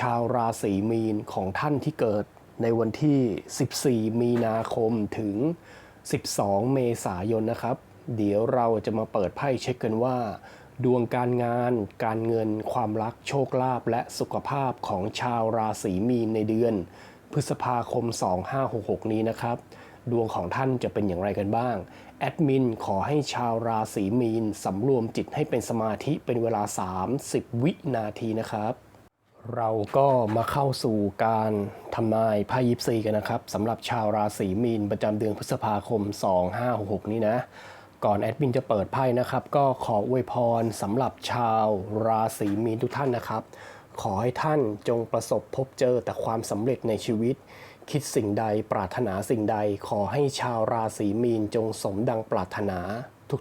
ชาวราศีมีนของท่านที่เกิดในวันที่ 14 มีนาคมถึง 12 เมษายนนะครับ เดี๋ยวเราจะมาเปิดไพ่เช็คกันว่า ดวงการงาน การเงิน ความรักโชคลาภและสุขภาพของชาวราศีมีนในเดือน พฤษภาคม 2566 นี้นะครับ ดวงของท่านจะเป็นอย่างไรกันบ้าง แอดมินขอให้ชาวราศีมีนสำรวมจิตให้เป็นสมาธิเป็นเวลา 30 วินาทีนะครับ เราก็มาเข้าสู่การทำนายไพ่ยิปซีกันนะครับสำหรับชาวราศีมีนประจำเดือนพฤษภาคม 2566 นี้นะ ก่อนแอดมินจะเปิดไพ่นะครับ ก็ขออวยพรสำหรับชาวราศีมีนทุกท่านนะครับ ขอให้ท่านจงประสบพบเจอแต่ความสำเร็จในชีวิต คิดสิ่งใดปรารถนาสิ่งใด ขอให้ชาวราศีมีนจงสมดังปรารถนา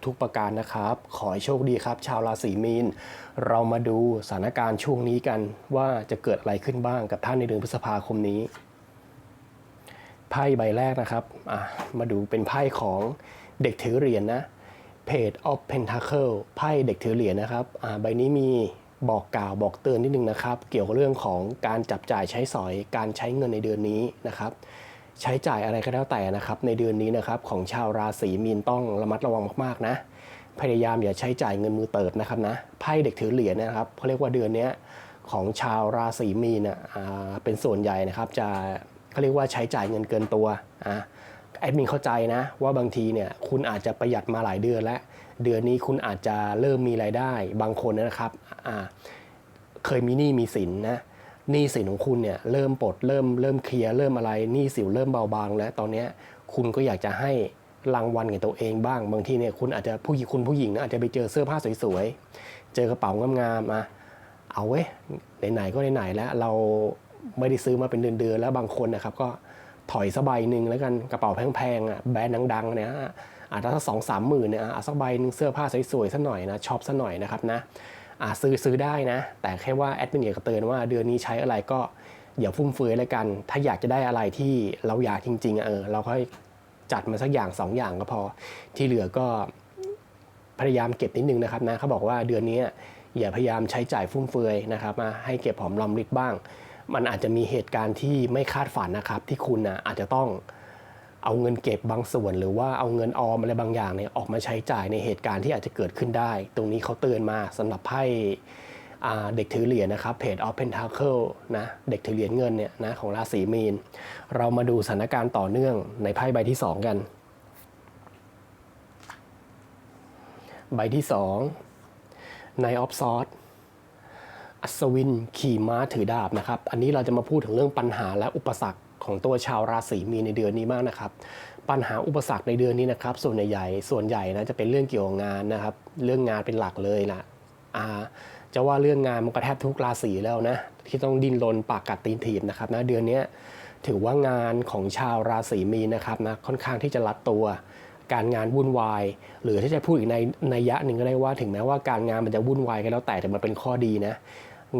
ทุกๆประการนะครับ ขอให้โชคดีครับ ชาวราศีมีน เรามาดูสถานการณ์ช่วงนี้กันว่าจะเกิดอะไรขึ้นบ้างกับท่านในเดือนพฤษภาคมนี้ไพ่ใบแรกนะครับมาดูเป็นไพ่ของเด็กถือเหรียญนะ Page of Pentacle ไพ่เด็กถือเหรียญนะครับใบนี้มีบอกกล่าวบอกเตือนนิดนึงนะครับ เกี่ยวกับเรื่องของการจับจ่ายใช้สอยการใช้เงินในเดือนนี้นะครับ ใช้จ่ายอะไรก็แล้วแต่นะครับ ในเดือนนี้นะครับของชาวราศีมีนต้องระมัดระวังมากๆนะ พยายามอย่าใช้จ่ายเงินมือเติบนะครับนะไพ่เด็กถือเหรียญนะครับเขาเรียกว่าเดือนนี้ของชาวราศีมีนอะเป็นส่วนใหญ่นะครับ จะเขาเรียกว่าใช้จ่ายเงินเกินตัวอะแอดมินเข้าใจนะว่าบางทีเนี่ยคุณอาจจะประหยัดมาหลายเดือนแล้ว เดือนนี้คุณอาจจะเริ่มมีรายได้ บางคนนะครับอ่าเคยมีหนี้มีสินนะ หนี้สินของคุณเนี่ยเริ่มปลดเริ่มเริ่มเคลียร์เริ่มอะไรหนี้สิวเริ่มเบาบางแล้วตอนนี้คุณก็อยากจะให้รางวัลกับตัวเองบ้าง บางทีเนี่ยคุณอาจจะผู้หญิงคุณผู้หญิงนะอาจจะไปเจอเสื้อผ้าสวยๆ เจอกระเป๋างามๆมาเอาเว้ยไหนๆก็ไหนๆแล้วเราไม่ได้ซื้อมาเป็นเดือนๆแล้วบางคนนะครับก็ถอยสักใบหนึ่งแล้วกันกระเป๋าแพงๆอะแบรนด์ดังๆเนี่ยอาจจะสักสองสามหมื่นเนี่ยเอาสักใบหนึ่งเสื้อผ้าสวยๆสักหน่อยนะชอบสักหน่อยนะครับนะ ซื้อซื้อได้นะ แต่แค่ว่าแอดมินอยากจะเตือนว่าเดือนนี้ใช้อะไรก็อย่าฟุ่มเฟือยแล้วกัน ถ้าอยากจะได้อะไรที่เราอยากจริงๆเออเราค่อยจัดมาสักอย่างสองอย่างก็พอ ที่เหลือก็พยายามเก็บนิดนึงนะครับนะเขาบอกว่าเดือนนี้อย่าพยายามใช้จ่ายฟุ่มเฟือยนะครับมาให้เก็บหอมรอมริบบ้าง มันอาจจะมีเหตุการณ์ที่ไม่คาดฝันนะครับ ที่คุณนะอาจจะต้อง เอาเงินเก็บบางส่วน หรือว่าเอาเงินออมอะไรบางอย่างเนี่ยออกมาใช้จ่ายในเหตุการณ์ที่อาจจะเกิดขึ้นได้ ตรงนี้เขาเตือนมาสำหรับไพ่เด็กถือเหรียญนะครับเพจ of Pentacle นะเด็กถือเหรียญเงินเนี่ยนะของราศีมีน เรามาดูสถานการณ์ต่อเนื่องในไพ่ใบที่ 2 กัน ใบที่2ในออฟซอ t อัศวินขี่ม้าถือดาบนะครับ อันนี้เราจะมาพูดถึงเรื่องปัญหาและอุปสรรค ของตัวชาวราศีมีนในเดือนนี้มากนะครับปัญหาอุปสรรคในเดือนนี้นะครับ ส่วนใหญ่ส่วนใหญ่นะจะเป็นเรื่องเกี่ยวกับงานนะครับ เรื่องงานเป็นหลักเลยล่ะอ่าจะว่าเรื่องงานมันก็แทบทุกราศีแล้วนะที่ต้องดิ้นรนปากกัดตีนถีบนะครับนะเดือนนี้ถือว่างานของชาวราศีมีนะครับนะค่อนข้างที่จะรัดตัว การงานวุ่นวาย หรือที่จะพูดอีกในในยยะหนึ่งก็ได้ว่า ถึงแม้ว่าการงานมันจะวุ่นวายกันแล้วแต่แต่มันเป็นข้อดีนะ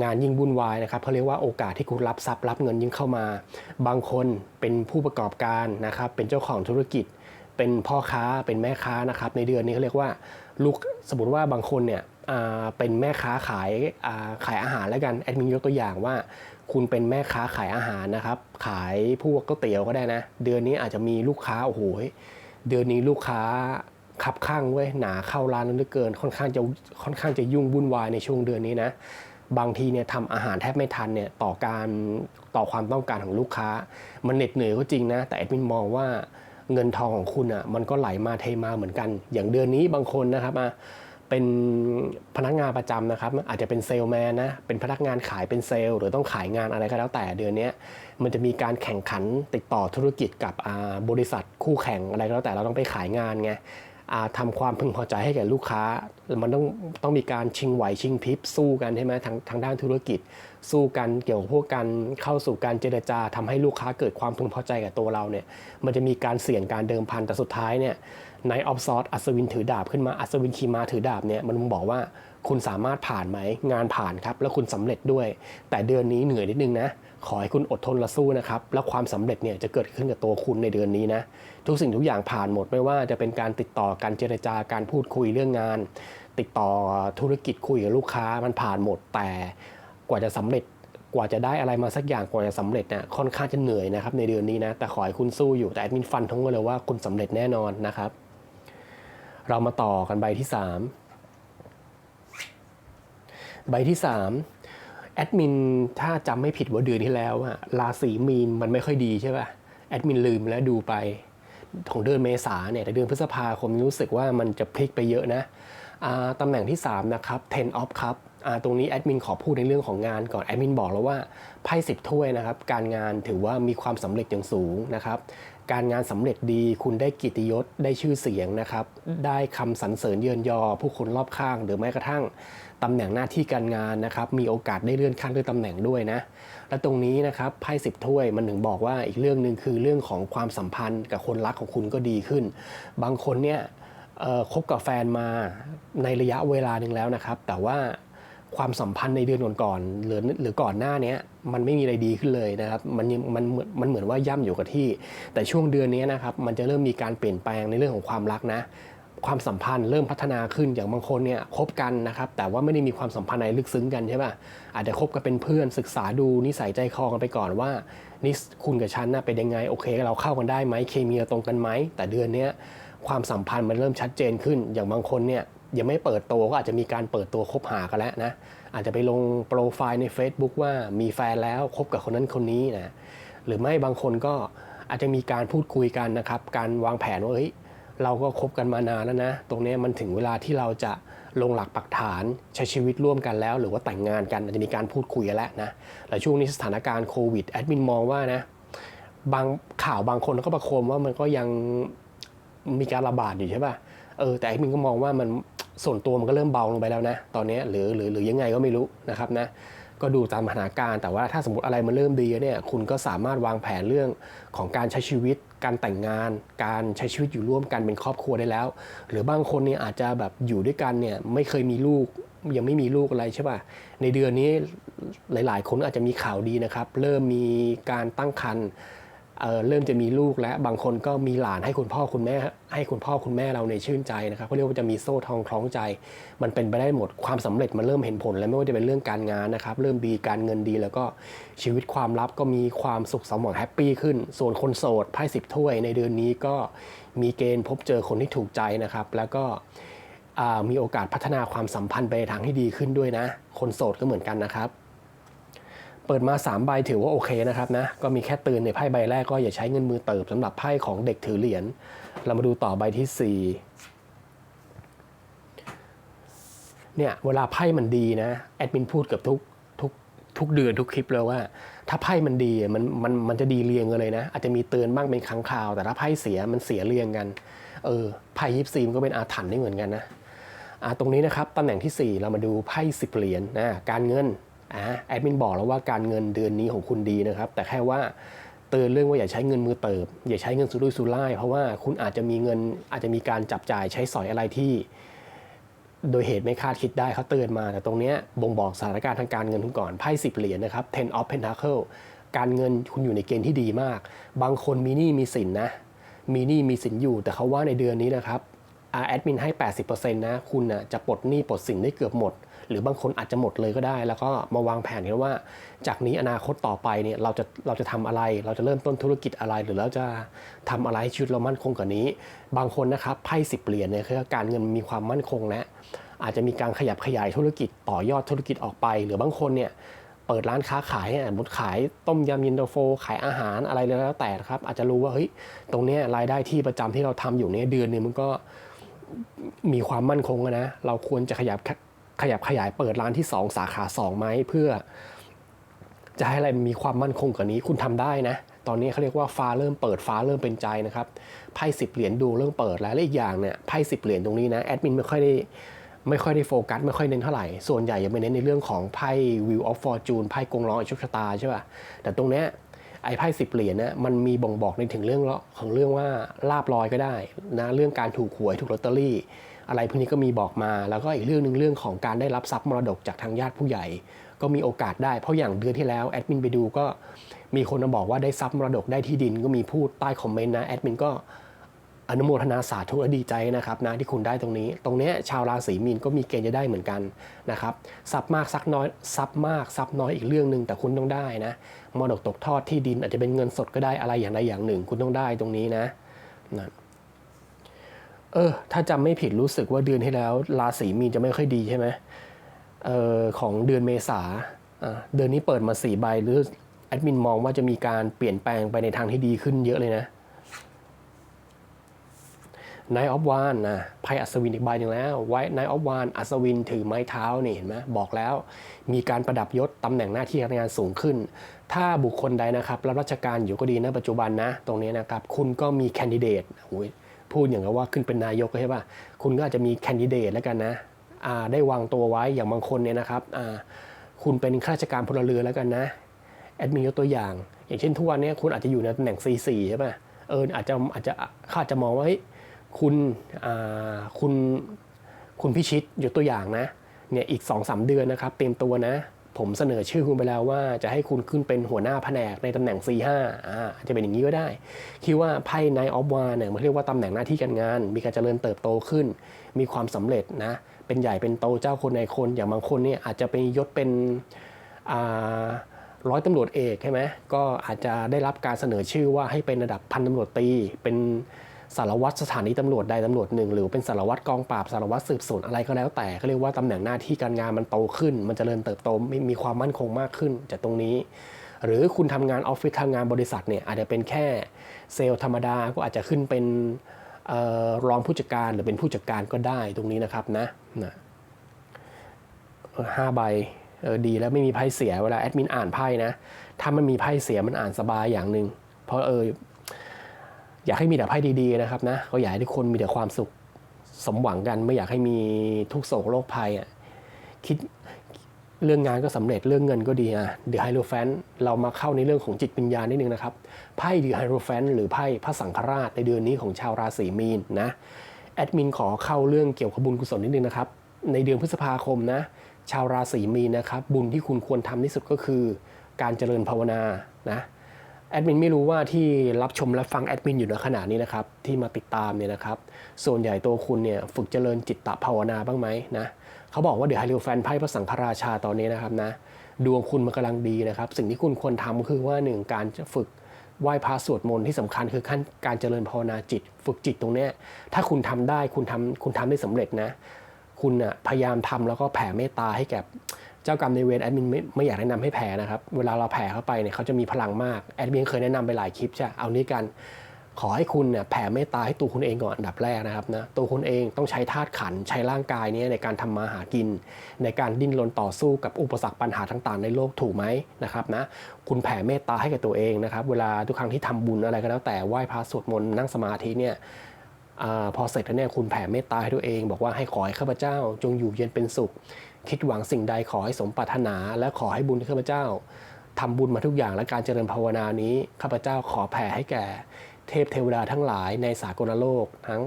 งานยิ่งวุ่นวายนะครับเขาเรียกว่าโอกาสที่คุณรับทรัพย์รับเงินยิ่งเข้ามา บางคนเป็นผู้ประกอบการนะครับเป็นเจ้าของธุรกิจ เป็นพ่อค้าเป็นแม่ค้านะครับในเดือนนี้เขาเรียกว่าลูกสมมติว่าบางคนเนี่ยเป็นแม่ค้าขายาขายอาหารแล้วกันแอดมินยกตัวอย่างว่า คุณเป็นแม่ค้าขายอาหารนะครับ ขายพวกก๋วยเตี๋ยวก็ได้นะ เดือนนี้อาจจะมีลูกค้าโอ้โหเดือนนี้ลูกค้าขับข้างเว้ยหนาเข้าร้านเหลือเกินค่อนข้างจะค่อนข้างจะยุ่งวุ่นวายในช่วงเดือนนี้นะ บางทีเนี่ยทำอาหารแทบไม่ทันเนี่ยต่อการต่อความต้องการของลูกค้า มันเหน็ดเหนื่อยก็จริงนะ แต่แอดมินมองว่าเงินทองของคุณอะมันก็ไหลมาเทมาเหมือนกัน อย่างเดือนนี้บางคนนะครับอะเป็นพนักงานประจำนะครับ อาจจะเป็นเซลแมนนะเป็นพนักงานขายเป็นเซลล์หรือต้องขายงานอะไรก็แล้วแต่เดือนนี้มันจะมีการแข่งขันติดต่อธุรกิจกับอาบริษัทคู่แข่งอะไรก็แล้วแต่เราต้องไปขายงานไง อ่าทำความพึงพอใจให้แก่ลูกค้า มันต้องต้องมีการชิงไหวชิงพริบสู้กันใช่ไหมทางทางด้านธุรกิจ สู้กันเกี่ยวกับพวกการเข้าสู่การเจรจาทำให้ลูกค้าเกิดความพึงพอใจกับตัวเราเนี่ยมันจะมีการเสี่ยงการเดิมพันแต่สุดท้ายเนี่ยในออฟซอร์อัศวินถือดาบขึ้นมาอัศวินขี่ม้าถือดาบเนี่ยมันบอกว่าคุณสามารถผ่านไหมงานผ่านครับ แล้วคุณสำเร็จด้วย แต่เดือนนี้เหนื่อยนิดนึงนะขอให้คุณอดทนและสู้นะครับ แล้วความสำเร็จเนี่ยจะเกิดขึ้นกับตัวคุณในเดือนนี้นะ ทุกสิ่งทุกอย่างผ่านหมดไม่ว่าจะเป็นการติดต่อการเจรจาการพูดคุยเรื่องงาน ติดต่อธุรกิจคุยกับลูกค้ามันผ่านหมดแต่กว่าจะสำเร็จกว่าจะได้อะไรมาสักอย่างกว่าจะสำเร็จนะค่อนข้างจะเหนื่อยนะครับในเดือนนี้นะแต่ขอให้คุณสู้อยู่แต่แอดมินฟันทงไว้เลยว่าคุณสำเร็จแน่นอนนะครับ เรามาต่อกันใบที่ 3 ใบที่ 3 แอดมินถ้าจำไม่ผิดว่าเดือนที่แล้วอะราศีมีนมันไม่ค่อยดีใช่ป่ะแอดมินลืมแล้วดูไป ของเดือนเมษาเนี่ยแต่เดือนพฤษภาคมรู้สึกว่ามันจะพลิกไปเยอะนะอ่าตำแหน่งที่ 3 นะครับ ten of cup อ่าตรงนี้แอดมินขอพูดในเรื่องของงานก่อนแอดมินบอกแล้วว่าไพ่สิบถ้วยนะครับ การงานถือว่ามีความสำเร็จอย่างสูงนะครับ การงานสำเร็จดีคุณได้กิตติยศได้ชื่อเสียงนะครับ ได้คำสรรเสริญเยินยอ ผู้คนรอบข้างหรือแม้กระทั่ง ตำแหน่งหน้าที่การงานนะครับ มีโอกาสได้เลื่อนขั้นด้วยตำแหน่งด้วยนะ และตรงนี้นะครับไพ่สิบถ้วยมันถึงบอกว่าอีกเรื่องหนึ่งคือเรื่องของความสัมพันธ์กับคนรักของคุณก็ดีขึ้น บางคนเนี่ยคบกับแฟนมาในระยะเวลาหนึ่งแล้วนะครับ แต่ว่าความสัมพันธ์ในเดือนก่อนๆหรือหรือก่อนหน้าเนี้ยมันไม่มีอะไรดีขึ้นเลยนะครับมันมันเหมือนมันเหมือนว่าย่ำอยู่กับที่ แต่ช่วงเดือนนี้นะครับมันจะเริ่มมีการเปลี่ยนแปลงในเรื่องของความรักนะ ความสัมพันธ์เริ่มพัฒนาขึ้นอย่างบางคนเนี่ยคบกันนะครับแต่ว่าไม่ได้มีความสัมพันธ์อะไรลึกซึ้งกันใช่ป่ะอาจจะคบกันเป็นเพื่อนศึกษาดูนิสัยใจคอกันไปก่อนว่านี่คุณกับฉันน่ะเป็นยังไงโอเค เราเข้ากันได้ไหมเคมีตรงกันไหมแต่เดือนนี้ความสัมพันธ์มันเริ่มชัดเจนขึ้น อย่างบางคนเนี่ยยังไม่เปิดตัวก็อาจจะมีการเปิดตัวคบหากันแล้วนะอาจจะไปลงโปรไฟล์ใน Facebook ว่ามีแฟนแล้วคบกับคนนั้นคนนี้นะหรือไม่บางคนก็อาจจะมีการพูดคุยกันนะครับการวางแผนว่าเฮ้ย เราก็คบกันมานานแล้วนะ ตรงนี้มันถึงเวลาที่เราจะลงหลักปักฐานใช้ชีวิตร่วมกันแล้ว หรือว่าแต่งงานกันจะมีการพูดคุยแล้วนะแต่ช่วงนี้สถานการณ์โควิดแอดมินมองว่านะบางข่าวบางคนก็ประโคมว่ามันก็ยังมีการระบาดอยู่ใช่ป่ะเออแต่แอดมินก็มองว่ามันส่วนตัวมันก็เริ่มเบาลงไปแล้วนะ ตอนนี้หรือหรือหรือยังไงก็ไม่รู้นะครับนะ ก็ดูตามสถานการณ์แต่ว่าถ้าสมมติอะไรมันเริ่มดีเนี่ยคุณก็สามารถวางแผนเรื่องของการใช้ชีวิต การแต่งงาน การใช้ชีวิตอยู่ร่วมกันเป็นครอบครัวได้แล้ว หรือบางคนเนี่ยอาจจะแบบอยู่ด้วยกันเนี่ยไม่เคยมีลูกยังไม่มีลูกอะไรใช่ป่ะ ในเดือนนี้หลาย ๆ คนอาจจะมีข่าวดีนะครับ เริ่มมีการตั้งครรภ์ เเริ่มจะมีลูกแล้วบางคนก็มีหลานให้คุณพ่อคุณแม่ ให้คุณพ่อคุณแม่เราในชื่นใจนะครับเขาเรียกว่าจะมีโซ่ทองคล้องใจ มันเป็นไปได้หมดความสำเร็จมันเริ่มเห็นผล แล้วไม่ว่าจะเป็นเรื่องการงานนะครับ เริ่มดีการเงินดีแล้วก็ชีวิตความลับก็มีความสุขสมหวังแฮปปี้ขึ้น ส่วนคนโสดไพ่สิบถ้วยในเดือนนี้ก็มีเกณฑ์พบเจอคนที่ถูกใจนะครับ แล้วก็มีโอกาสพัฒนาความสัมพันธ์ไปในทางที่ดีขึ้นด้วยนะ คนโสดก็เหมือนกันนะครับ เปิดมา 3 ใบถือว่าโอเคนะครับนะ ก็มีแค่เตือนในไพ่ใบแรกก็อย่าใช้เงินมือเติบสำหรับไพ่ของเด็กถือเหรียญ เรามาดูต่อใบที่ 4 เนี่ยเวลาไพ่มันดีนะแอดมินพูดเกับทุกทุกทุกเดือนทุกคลิปเลยว่า ถ้าไพ่มันดีมันมันมันจะดีเรียงกันเลยนะ อาจจะมีเตือนบ้างเป็นครั้งคราว แต่ถ้าไพ่เสียมันเสียเรียงกัน เออไพ่ยิปซีมนก็เป็นอาถรรพ์ได้เหมือนกันนะอ่าตรงนี้นะครับตำแหน่งที่ 4 เรามาดูไพ่สิบเหรียญนะการเงิน แอดมินบอกแล้วว่าการเงินเดือนนี้ของคุณดีนะครับ แต่แค่ว่าเตือนเรื่องว่าอย่าใช้เงินมือเติบ อย่าใช้เงินสุรุ่ยสุร่าย เพราะว่าคุณอาจจะมีเงินอาจจะมีการจับจ่ายใช้สอยอะไรที่ โดยเหตุไม่คาดคิดได้เขาเตือนมา แต่ตรงนี้บ่งบอกสถานการณ์ทางการเงินคุณก่อนไพ่สิบเหรียญนะครับ ten of pentacle การเงินคุณอยู่ในเกณฑ์ที่ดีมาก บางคนมีหนี้มีสินนะ มีหนี้มีสินอยู่ แต่เขาว่าในเดือนนี้นะครับแอดมินให้ 80%นะ คุณนะจะปลดหนี้ปลดสินได้เกือบหมด หรือบางคนอาจจะหมดเลยก็ได้ แล้วก็มาวางแผนกันว่า จากนี้อนาคตต่อไปเนี่ยเราจะเราจะทำอะไร เราจะเริ่มต้นธุรกิจอะไร หรือเราจะทำอะไรให้ชีวิตเรามั่นคงกว่านี้ บางคนนะครับไพ่สิบเหรียญเนี่ยคือการเงินมีความมั่นคงแล้วอาจจะมีการขยับขยายธุรกิจต่อยอดธุรกิจออกไป หรือบางคนเนี่ยเปิดร้านค้าขายเนี่ยมมติขายต้มยำย็นตาโฟ ขายอาหารอะไรแล้วแต่ครับอาจจะรู้ว่าเฮ้ยตรงนี้รายได้ที่ประจำที่เราทำอยู่เนี่ยเดือนนึงมันก็มีความมั่นคงนะ เราควรจะขยับ ขยับขยายเปิดร้านที่ 2 สาขา 2 ไหมเพื่อ จะให้อะไรมีความมั่นคงกว่านี้คุณทำได้นะ ตอนนี้เขาเรียกว่าฟ้าเริ่มเปิดฟ้าเริ่มเป็นใจนะครับไพ่สิบเหรียญดูเริ่มเปิดแล้วและอีกอย่างเนี่ยไพ่สิบเหรียญตรงนี้นะแอดมินไม่ค่อยได้ไม่ค่อยได้โฟกัส ไม่ค่อยเน้นเท่าไหร่ ส่วนใหญ่จะไปเน้นในเรื่องของไพ่ Wheel of Fortune ไพ่กงล้อโชคชะตาใช่ป่ะแต่ตรงเนี้ยไอ้ไพ่สิบเหรียญนะมันมีบ่งบอกในถึงเรื่องของเรื่องว่าลาบลอยก็ได้นะเรื่องการถูกหวยถูกลอตเตอรี่ อะไรพวกนี้ก็มีบอกมา แล้วก็อีกเรื่องหนึ่งเรื่องของการได้รับทรัพย์มรดกจากทางญาติผู้ใหญ่ ก็มีโอกาสได้เพราะอย่างเดือนที่แล้วแอดมินไปดูก็มีคนมาบอกว่าได้ทรัพย์มรดกได้ที่ดิน ก็มีพูดใต้คอมเมนต์นะแอดมินก็อนุโมทนาสาธุและดีใจนะครับนะที่คุณได้ตรงนี้ ตรงเนี้ยชาวราศีมีนก็มีเกณฑ์จะได้เหมือนกันนะครับทรัพย์มากซักน้อยทรัพย์มากทรัพย์น้อยอีกเรื่องหนึ่งแต่คุณต้องได้นะมรดกตกทอดที่ดินอาจจะเป็นเงินสดก็ได้อะไรอย่างใดอย่างหนึ่ง คุณต้องได้ตรงนี้นะนะ เออ ถ้าจำไม่ผิดรู้สึกว่าเดือนที่แล้ว ราศีมีนจะไม่ค่อยดีใช่ไหมเออของเดือนเมษาเดือนนี้เปิดมาสี่ใบหรือแอดมินมองว่าจะมีการเปลี่ยนแปลงไปในทางที่ดีขึ้นเยอะเลยนะ Nine of Wands นะไพ่อัศวินอีกใบหนึ่งแล้วไว้ Nine of Wands อัศวินถือไม้เท้านี่เห็นไหมบอกแล้ว มีการประดับยศตำแหน่งหน้าที่การงานสูงขึ้น ถ้าบุคคลใดนะครับรับราชการอยู่ก็ดีนะปัจจุบันนะ ตรงนี้นะครับ คุณก็มีแคนดิเดตโอ้ย พูดอย่างกับว่าขึ้นเป็นนายกใช่ป่ะคุณก็อาจจะมีแคนดิเดตแล้วกันนะได้วางตัวไว้อย่างบางคนเนี่ยนะครับคุณเป็นข้าราชการพลเรือนแล้วกันนะแอดมินยกตัวอย่าง อย่างเช่นทุกวันนี้คุณอาจจะอยู่ในตำแหน่ง C4 ใช่ป่ะเอออาจจะอาจจะขาอาจะมองว่าเฮ้ยคุณคุณคุณพิชิตยกตัวอย่างนะเนี่ยอีก2อสเดือนนะครับ เตรียมตัวนะ ผมเสนอชื่อคุณไปแล้วว่าจะให้คุณขึ้นเป็นหัวหน้าแผนกในตำแหน่ง C5 อ่าจะเป็นอย่างนี้ก็ได้ คิดว่าไพ่ในออฟวาเนี่ยมันเรียกว่าตำแหน่งหน้าที่การงาน มีการเจริญเติบโตขึ้น มีความสำเร็จนะเป็นใหญ่เป็นโตเจ้าคนในคนอย่างบางคนเนี่ยอาจจะเป็นยศเป็นอ่าร้อยตำรวจเอกใช่ไหมก็อาจจะได้รับการเสนอชื่อว่าให้เป็นระดับพันตำรวจตรีเป็น สารวัตรสถานีตำรวจใดตำรวจหนึ่งหรือเป็นสารวัตรกองปราบสารวัตรสืบสวนอะไรก็แล้วแต่ก็เรียกว่าตำแหน่งหน้าที่การงานมันโตขึ้น มันจเจริญเติบโตมีมีความมั่นคงมากขึ้นจากตรงนี้ หรือคุณทำงานออฟฟิศทำงานบริษัทเนี่ยอาจจะเป็นแค่เซลล์ธรรมดาก็อาจจะขึ้นเป็นออรองผู้จัดการหรือเป็นผู้จัดการก็ได้ตรงนี้นะครับนะนะห้าใบเออดีแล้วไม่มีไพ่เสียเวลาแอดมินอ่านไพ่นะ ถ้ามันมีไพ่เสียมันอ่านสบายอย่างหนึ่งเพราะเออ อยากให้มีแต่ไพ่ดีๆนะครับนะก็อยากให้ทุกคนมีแต่ความสุขสมหวังกัน ไม่อยากให้มีทุกโศกโรคภัยอะคิดเรื่องงานก็สำเร็จเรื่องเงินก็ดีอะเดือไฮโรแฟนเรามาเข้าในเรื่องของจิตวิญญาณนิดนึงนะครับไพ่เดือไฮโรแฟนหรือไพ่พระสังฆราชในเดือนนี้ของชาวราศีมีนนะแอดมินขอเข้าเรื่องเกี่ยวกับบุญกุศลนิดนึงนะครับ ในเดือนพฤษภาคมนะชาวราศีมีนนะครับ บุญที่คุณควรทำที่สุดก็คือ การเจริญภาวนานะ แอดมินไม่รู้ว่าที่รับชมและฟังแอดมินอยู่ในขณะนี้นะครับ ที่มาติดตามเนี่ยนะครับ ส่วนใหญ่ตัวคุณเนี่ยฝึกเจริญจิตตภาวนาบ้างไหมนะเขาบอกว่าเดี๋ยวไฮเรียแฟนไพ่พระสังฆราชาตอนนี้นะครับนะดวงคุณมันกำลังดีนะครับ สิ่งที่คุณควรทำก็คือว่าหนึ่งการจะฝึกไหว้พระสวดมนต์ที่สำคัญคือขั้นการเจริญภาวนาจิต ฝึกจิตตรงเนี้ยถ้าคุณทำได้คุณทำคุณทำได้สำเร็จนะ คุณน่ะพยายามทำแล้วก็แผ่เมตตาให้แก่ จ้ากรรมในเวรแอดมินไม่ไม่อยากแนะนำให้แผ่นะครับ เวลาเราแผ่เข้าไปเนี่ยเขาจะมีพลังมากแอดมินเคยแนะนำไปหลายคลิปใช่เอานี้กัน ขอให้คุณเนี่ยแผ่เมตตาให้ตัวคุณเองก่อนอันดับแรกนะครับนะตัวคุณเองต้องใช้ธาตุขันใช้ร่างกายเนี้ในการทำมาหากิน ในการดิ้นรนต่อสู้กับอุปสรรคปัญหาต่างๆ ในโลกถูกไหมนะครับนะคุณแผ่เมตตาให้กับตัวเองนะครับ เวลาทุกครั้งที่ทำบุญอะไรก็แล้วแต่ไหว้พระสวดมนต์นั่งสมาธิเนี่ยอพอเสร็จแล้วเนี่ยคุณแผ่เมตตาให้ตัวเอง บอกว่าให้ขอให้ข้าพเจ้า จงอยู่เย็นเป็นสุข คิดหวังสิ่งใดขอให้สมปรารถนา และขอให้บุญที่ข้าพเจ้าทำบุญมาทุกอย่างและการเจริญภาวนานี้ข้าพเจ้าขอแผ่ให้แก่ เทพเทวดาทั้งหลายในสากลโลก ทั้ง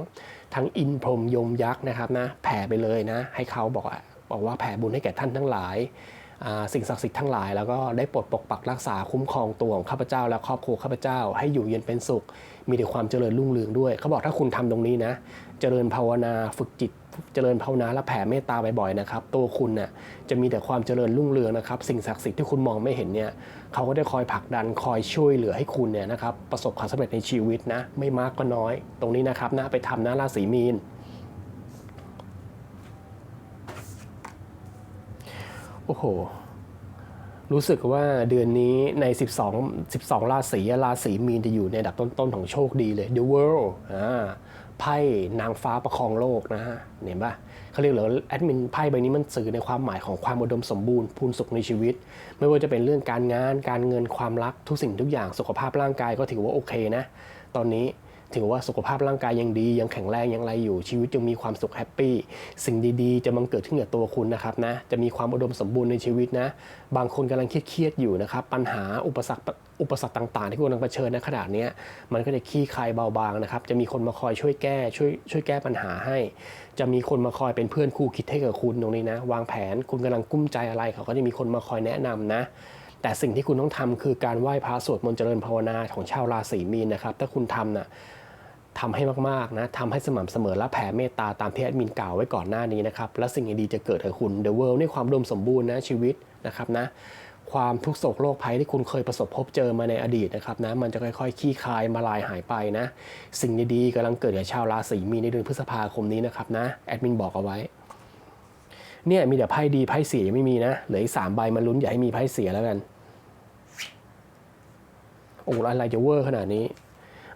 ทั้งอินพรมยมยักษ์นะครับนะแผ่ไปเลยนะ ให้เขาบอกว่าบอกว่าแผ่บุญให้แก่ท่านทั้งหลายสิ่งศักดิ์สิทธิ์ทั้งหลายแล้วก็ได้ปลดปกปักรักษาคุ้มครองตัวของข้าพเจ้า และครอบครัวข้าพเจ้าให้อยู่เย็นเป็นสุข มีแต่ความเจริญรุ่งเรืองด้วย เขาบอกถ้าคุณทำตรงนี้นะ เจริญภาวนาฝึกจิต เจริญภาวนาและแผ่เมตตาบ่อยๆนะครับ ตัวคุณน่ะจะมีแต่ความเจริญรุ่งเรืองนะครับ สิ่งศักดิ์สิทธิ์ที่คุณมองไม่เห็นเนี่ยเขาก็ได้คอยผลักดันคอยช่วยเหลือให้คุณเนี่ยนะครับประสบความสำเร็จในชีวิตนะ ไม่มากก็น้อย ตรงนี้นะครับนะไปทำนะราศีมีนโอ้โหรู้สึกว่าเดือนนี้ใน 12 12 ราศีราศีมีนจะอยู่ในอันดับต้นๆของโชคดีเลย The World อ่า ไพ่นางฟ้าประคองโลกนะฮะเห็นปะเขาเรียกเหรอแอดมินไพ่ใบนี้มันสื่อในความหมายของความอุดมสมบูรณ์พูนสุขในชีวิต ไม่ว่าจะเป็นเรื่องการงาน การเงินความรักทุกสิ่งทุกอย่างสุขภาพร่างกายก็ถือว่าโอเคนะ ตอนนี้ ถือว่าสุขภาพร่างกายยังดี ยังแข็งแรงยังไรอยู่ชีวิตยังมีความสุขแฮปปี้สิ่งดีๆ จะมังเกิดขึ้นกับตัวคุณนะครับนะจะมีความอุดมสมบูรณ์ในชีวิตนะ บางคนกำลังเครียดๆอยู่นะครับปัญหาอุปสรรคอุปสรรคต่างๆ ที่คุณกำลังเผชิญในขณะเนี้มันก็จะคลี่คลายเบาบางนะครับ จะมีคนมาคอยช่วยแก้ช่วยช่วยแก้ปัญหาให้ จะมีคนมาคอยเป็นเพื่อนคู่คิดให้กับคุณตรงนี้นะ วางแผนคุณกำลังกุ้มใจอะไรเขาก็จะมีคนมาคอยแนะนำนะแต่สิ่งที่คุณต้องทำคือการไหว้พระสวดมนต์เจริญภาวนาของชาวราศีมีนนะครับ ถ้าคุณทำน่ะ ทำให้มากๆนะทำให้สม่ำเสมอและแผ่เมตตาตามที่แอดมินกล่าวไว้ก่อนหน้านี้นะครับ และสิ่งดีๆจะเกิดกับคุณ The World นี่ความดมสมบูรณ์นะชีวิตนะครับนะความทุกโศกโรคภัยที่คุณเคยประสบพบเจอมาในอดีตนะครับนะมันจะค่อยๆขี้คายมาลายหายไปนะ สิ่งดีๆกำลังเกิดกับชาวราศีมีในเดือนพฤษภาคมนี้นะครับนะแอดมินบอกเอาไว้เนี่ยมีแต่ไพ่ดีไพ่เสียยังไม่มีนะเหลืออีกสามใบมาลุ้นอย่าให้มีไพ่เสียแล้วกันโอ้อะไรจะเวอร์ขนาดนี้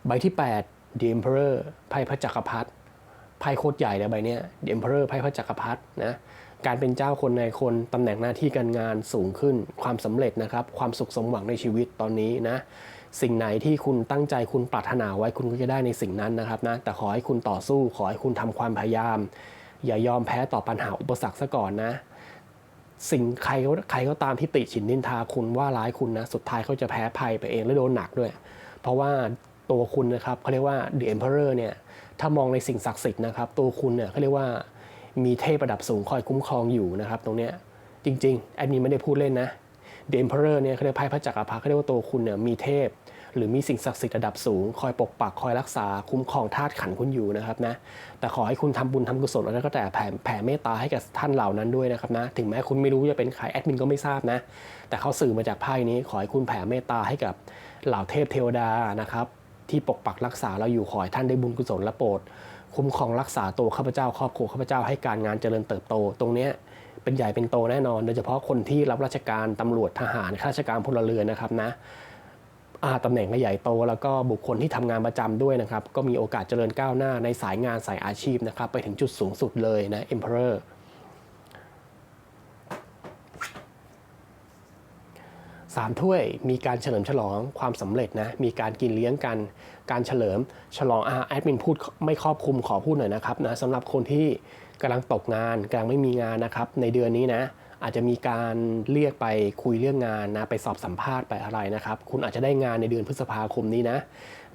ใบที่ 8 The Emperor ไพ่พระจักรพรรดิไพ่โคตรใหญ่เลยใบเนี้ย The Emperor ไพ่พระจักรพรรดินะการเป็นเจ้าคนในคนตำแหน่งหน้าที่การงานสูงขึ้นความสำเร็จนะครับ ความสุขสมหวังในชีวิตตอนนี้นะสิ่งไหนที่คุณตั้งใจคุณปรารถนาไว้คุณก็จะได้ในสิ่งนั้นนะครับนะแต่ขอให้คุณต่อสู้ ขอให้คุณทำความพยายาม อย่ายอมแพ้ต่อปัญหาอุปสรรคซะก่อนนะ สิ่งใครก็ใครก็ตามที่ติฉินนินทาคุณว่าร้ายคุณนะสุดท้ายเขาจะแพ้ภัยไปเองและโดนหนักด้วย เพราะว่า ตัวคุณนะครับเขาเรียกว่า The Emperor เนี่ยถ้ามองในสิ่งศักดิ์สิทธิ์นะครับตัวคุณเนี่ยเขาเรียกว่ามีเทพระดับสูงคอยคุ้มครองอยู่นะครับตรงเนี้ยจริงๆแอดมินไม่ได้พูดเล่นนะ The Emperor เนี่ยเขาเรียกไพ่พระจักรพรรดิเขาเรียกว่าตัวคุณเนี่ยมีเทพ หรือมีสิ่งศักดิ์สิทธิ์ระดับสูง คอยปกปักคอยรักษาคุ้มครองธาตุขันคุณอยู่นะครับนะแต่ขอให้คุณทำบุญทำกุศลอะไรก็แต่แผ่แผ่เมตตาให้กับท่านเหล่านั้นด้วยนะครับนะถึงแม้คุณไม่รู้จะเป็นใครแอดมินก็ไม่ทราบนะ แต่เขาสื่อมาจากไพ่นี้ขอให้คุณแผ่เมตตาให้กับเหล่าเทพเทวดานะครับ ที่ปกปักรักษาเราอยู่ขอให้ท่านได้บุญกุศลและโปรดคุ้มครองรักษาตัวข้าพเจ้าครอบครัวข้าพเจ้าให้การงานเจริญเติบโต ตรงเนี้ยเป็นใหญ่เป็นโตแน่นอน โดยเฉพาะคนที่รับราชการตำรวจทหารข้าราชการพลเรือนนะครับนะอาตำแหน่งก็ใหญ่โต แล้วก็บุคคลที่ทำงานประจำด้วยนะครับ ก็มีโอกาสเจริญก้าวหน้าในสายงานสายอาชีพนะครับ ไปถึงจุดสูงสุดเลยนะ Emperor สามถ้วยมีการเฉลิมฉลองความสำเร็จนะมีการกินเลี้ยงกันการเฉลิมฉลองอาแอดมินพูดไม่ครอบคลุมขอพูดหน่อยนะครับนะสำหรับคนที่กำลังตกงานกำลังไม่มีงานนะครับ ในเดือนนี้นะ อาจจะมีการเรียกไปคุยเรื่องงานนะไปสอบสัมภาษณ์ไปอะไรนะครับ คุณอาจจะได้งานในเดือนพฤษภาคมนี้นะ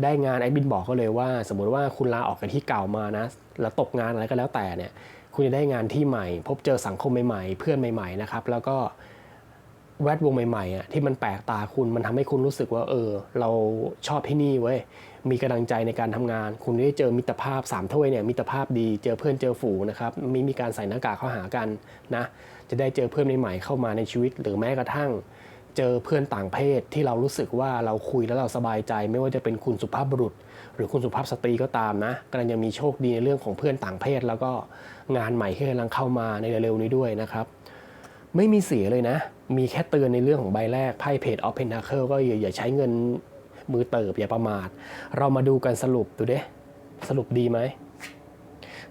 ได้งานแอดมินบอกก็เลยว่า สมมุติว่าคุณลาออกจากที่เก่ามานะแล้วตกงานอะไรก็แล้วแต่เนี่ยคุณจะได้งานที่ใหม่ พบเจอสังคมใหม่ๆ เพื่อนใหม่ๆนะครับแล้วก็ แวดวงใหม่ๆอะที่มันแปลกตาคุณมันทำให้คุณรู้สึกว่าเออ เราชอบที่นี่เว้ยมีกำลังใจในการทำงาน คุณได้เจอมิตรภาพสามถ้วยเนี่ยมิตรภาพดีเจอเพื่อนเจอฝูนะครับไม่มีการใส่หน้ากากเข้าหากันนะจะได้เจอเพื่อนใหม่ๆเข้ามาในชีวิต หรือแม้กระทั่ง เจอเพื่อนต่างเพศที่เรารู้สึกว่าเราคุยแล้วเราสบายใจ ไม่ว่าจะเป็นคุณสุภาพบุรุษ หรือคุณสุภาพสตรีก็ตามนะกำลังจะมีโชคดีในเรื่องของเพื่อนต่างเพศ แล้วก็งานใหม่ที่กำลังเข้ามาในเร็วๆนี้ด้วยนะครับ ไม่มีเสียเลยนะ มีแค่เตือนในเรื่องของใบแรกไพ่เพจออฟเพนทาเคิลก็อย่าอย่าใช้เงินมือเติบอย่าประมาท เรามาดูกันสรุปดูเด้สรุปดีไหม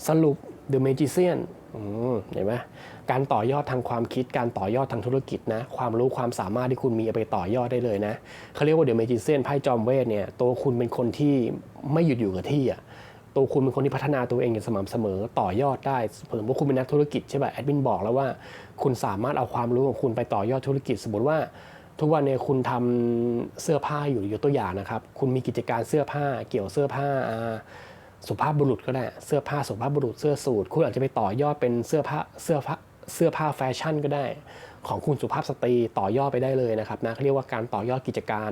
สรุป The Magician อืมเห็นไหมการต่อยอดทางความคิดการต่อยอดทางธุรกิจนะ ความรู้ความสามารถที่คุณมีเอาไปต่อยอดได้เลยนะเขาเรียกว่า The Magician ไพ่จอมเวทเนี่ยตัวคุณเป็นคนที่ไม่หยุดอยู่กับที่อะตัวคุณเป็นคนที่พัฒนาตัวเองอย่างสม่ำเสมอต่อยอดได้สมมติว่าคุณเป็นนักธุรกิจใช่ป่ะแอดมินบอกแล้วว่า คุณสามารถเอาความรู้ของคุณไปต่อยอดธุรกิจ สมมติว่า ทุกวันเนี่ยคุณทำเสื้อผ้าอยู่ยกตัวอย่างนะครับ คุณมีกิจการเสื้อผ้า เกี่ยวเสื้อผ้าสุภาพบุรุษก็ได้เสื้อผ้าสุภาพบุรุษเสื้อสูทคุณอาจจะไปต่อยอดเป็นเสื้อผ้าเสื้อผ้าเสื้อผ้าแฟชั่นก็ได้ ของคุณสุภาพสตรีต่อยอดไปได้เลยนะครับนะเขาเรียกว่าการต่อยอดกิจการ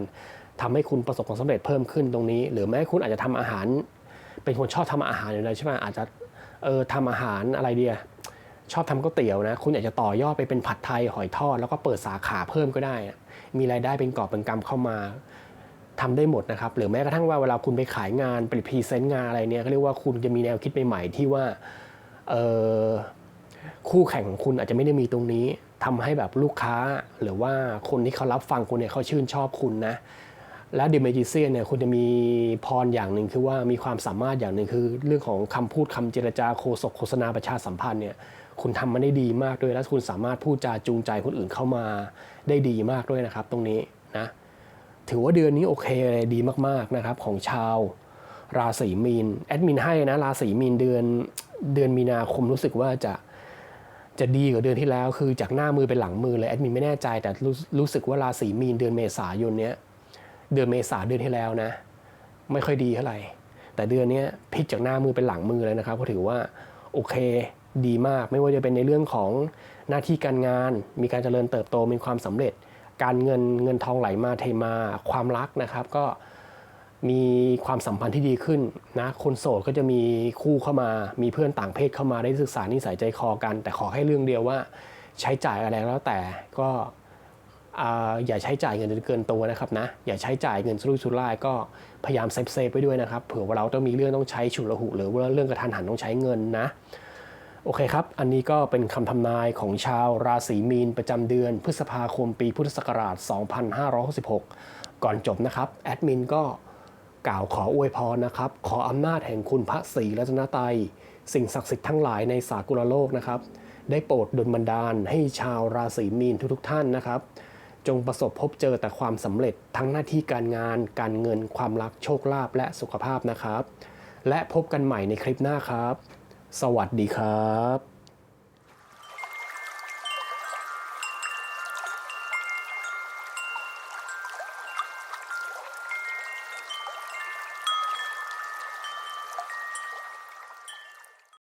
ทำให้คุณประสบความสำเร็จเพิ่มขึ้นตรงนี้ หรือแม้คุณอาจจะทำอาหาร เป็นคนชอบทำอาหารอยู่แล้วใช่ไหมอาจจะเออทำอาหารอะไรเดีย ชอบทำก๋วยเตี๋ยวนะ คุณอยากจะต่อยอดไปเป็นผัดไทยหอยทอด แล้วก็เปิดสาขาเพิ่มก็ได้ มีรายได้เป็นกอบเป็นกำเข้ามาทำได้หมดนะครับ หรือแม้กระทั่งว่าเวลาคุณไปขายงานไปพรีเซนต์งานอะไรเนี่ยเขาเรียกว่าคุณจะมีแนวคิดใหม่ๆที่ว่าเออคู่แข่งของคุณอาจจะไม่ได้มีตรงนี้ทำให้แบบลูกค้าหรือว่าคนที่เขารับฟังคุณเนี่ยเขาชื่นชอบคุณนะ และเดเมจิเซียเนี่ยคุณจะมีพรอย่างหนึ่งคือว่ามีความสามารถอย่างหนึ่งคือ เรื่องของคำพูดคำเจรจาโคศกโฆษณาประชาสัมพันธ์เนี่ย คุณทำมันได้ดีมากด้วย และคุณสามารถพูดจาจูงใจคนอื่นเข้ามาได้ดีมากด้วยนะครับ ตรงนี้นะถือว่าเดือนนี้โอเคเลยดีมากๆนะครับ ของชาว ราศีมีนแอดมินให้นะราศีมีนเดือนเดือนมีนาคมรู้สึกว่าจะจะดีกว่าเดือนที่แล้ว คือจากหน้ามือเป็นหลังมือเลยแอดมินไม่แน่ใจแต่รู้รู้สึกว่าราศีมีนเดือนเมษายนเนี้ยเดือนเมษาเดือนที่แล้วนะ ไม่ค่อยดีเท่าไหร่แต่เดือนนี้พลิกจากหน้ามือเป็นหลังมือเลยนะครับก็ถือว่าโอเคดีมาก ไม่ว่าจะเป็นในเรื่องของหน้าที่การงาน มีการเจริญเติบโตมีความสำเร็จ การเงินเงินทองไหลมาเทมา ความรักนะครับก็มีความสัมพันธ์ที่ดีขึ้นนะคนโสดก็จะมีคู่เข้ามา มีเพื่อนต่างเพศเข้ามาได้ศึกษานิสัยใจคอกัน แต่ขอให้เรื่องเดียวว่าใช้จ่ายอะไรแล้วแต่ก็ออย่าใช้จ่ายเงินจนเกินตัวนะครับนะอย่าใช้จ่ายเงินสุรุ่ยสุร่ายก็พยายามเซฟเซฟไปด้วยนะครับเผื่อว่าเราต้องมีเรื่องต้องใช้ฉุกละหุหรือว่าเรื่องกระทันหันต้องใช้เงินนะ โอเคครับ อันนี้ก็เป็นคำทำนายของชาวราศีมีนประจำเดือน พฤษภาคมปีพุทธศักราช 2566 ก่อนจบนะครับ แอดมินก็กล่าวขออวยพรนะครับ ขออำนาจแห่งคุณพระศรีรัตนตรัยสิ่งศักดิ์สิทธิ์ทั้งหลายในสากลโลกนะครับ ได้โปรดดลบันดาลให้ชาวราศีมีนทุกๆท่านนะครับ จงประสบพบเจอแต่ความสำเร็จทั้งหน้าที่การงาน การเงิน ความรักโชคลาภและสุขภาพนะครับ และพบกันใหม่ในคลิปหน้าครับ สวัสดีครับ